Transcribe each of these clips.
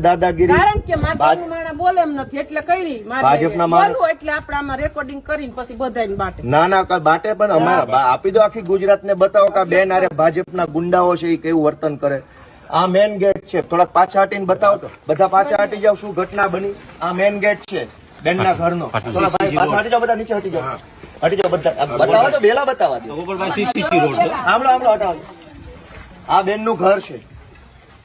દાદાગીરી કારણ કે માતાનું માણા બોલે એમ નથી એટલે કરી મારે ભાજપના માણસ- એટલે આપણે આમાં રેકોર્ડિંગ કરીને પછી બધાને બાટે. ના ના બાટે પણ અમારા આપી દો આખી ગુજરાત ને બતાવો કે બેન આરે ભાજપના ગુંડાઓ છે એ કેવું વર્તન કરે. આ મેન ગેટ છે. થોડાક પાછા હટીને બતાવો. તો બધા પાછા હટી જાવ શું ઘટના બની? આ મેન ગેટ છે બેનના ઘરનો. થોડા ભાઈ પાછા હટી જાઓ બધા નીચે હટી જાવ હટી જાવ બધા. આ બતાવો તો બેલા બતાવવા દો. આમળો આમળો હટાવો. આ બેનનું ઘર છે.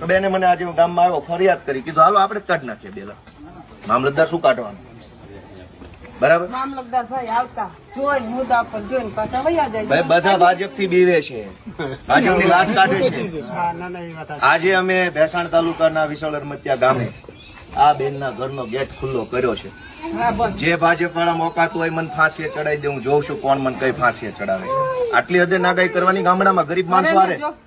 તો બેને મને આજે હું ગામમાં આવ્યો ફરિયાદ કરી. કીધું હાલો આપણે કાઢ નાખીએ બેલા. મામલતદાર શું કાઢવાનું? બરાબર? મામલતદાર ભાઈ આવતા. જોઈને મુદ્દા પર જોઈને પાછા વયા જાય. ભાઈ બધા ભાજપથી બીવે છે. ભાજપની લાજ કાઢે છે. આજે અમે ભેસાણ તાલુકાના વિશાળ અરમતિયા ગામે આ બેનના ઘરનો ગેટ ખુલ્લો કર્યો છે. જે ભાજપ વાળા મોકાતું હોય મને ફાંસીએ ચડાવી દે હું જોઉં છું કોણ મને કઈ ફાંસીએ ચડાવે. આટલી હદે નાગાઈ કરવાની ગામડામાં ગરીબ માણસો એમાં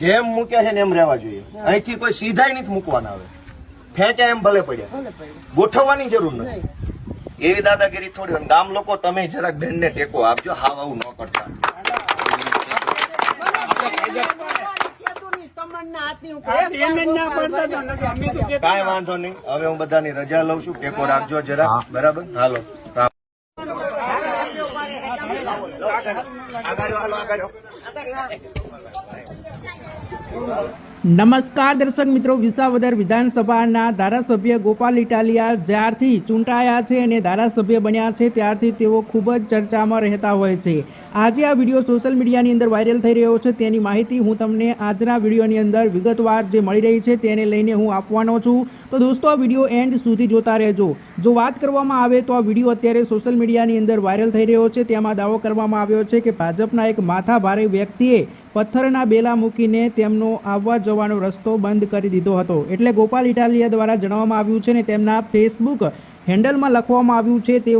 જેમ મૂક્યા છે ને એમ રહેવા જોઈએ અહીંથી કોઈ સીધાય નથી મૂકવાના આવે ફેંક્યા એમ ભલે પડ્યા ગોઠવવાની જરૂર નથી એવી દાદાગીરી થોડી હોય. ગામ લોકો તમે જરાક બેનને ટેકો આપજો હાવ આવું ન કરતા કાંઈ વાંધો નહીં હવે હું બધાની રજા લઉં છું ટેકો રાખજો જરા બરાબર હાલો આગળ હાલો, આગળ. નમસ્કાર દર્શક મિત્રો, વિસાવદર વિધાનસભાના ધારાસભ્ય ગોપાલ ઇટાલિયા જ્યારથી ચૂંટાયા છે અને ધારાસભ્ય બન્યા છે, ત્યારથી તેઓ ખૂબ જ ચર્ચામાં રહેતા હોય છે. આજે આ વીડિયો સોશિયલ મીડિયાની અંદર વાયરલ થઈ રહ્યો છે, તેની માહિતી હું તમને આજના વિડીયોની અંદર વિગતવાર જે મળી રહી છે, તેને લઈને હું આપવાનો છું. તો દોસ્તો, આ વીડિયો એન્ડ સુધી જોતા રહેજો. જો વાત કરવામાં આવે તો આ વીડિયો અત્યારે સોશિયલ મીડિયાની અંદર વાયરલ થઈ રહ્યો છે, તેમાં દાવો કરવામાં આવ્યો છે કે ભાજપના એક માથા વ્યક્તિએ પથ્થરના બેલા મૂકીને તેમનો આવવા જવાનો રસ્તો બંધ કરી દીધો હતો. એટલે ગોપાલ ઇટાલિયા દ્વારા જણાવવામાં આવ્યું છે ને તેમના ફેસબુક હેન્ડલમાં લખવામાં આવ્યું છે તે હું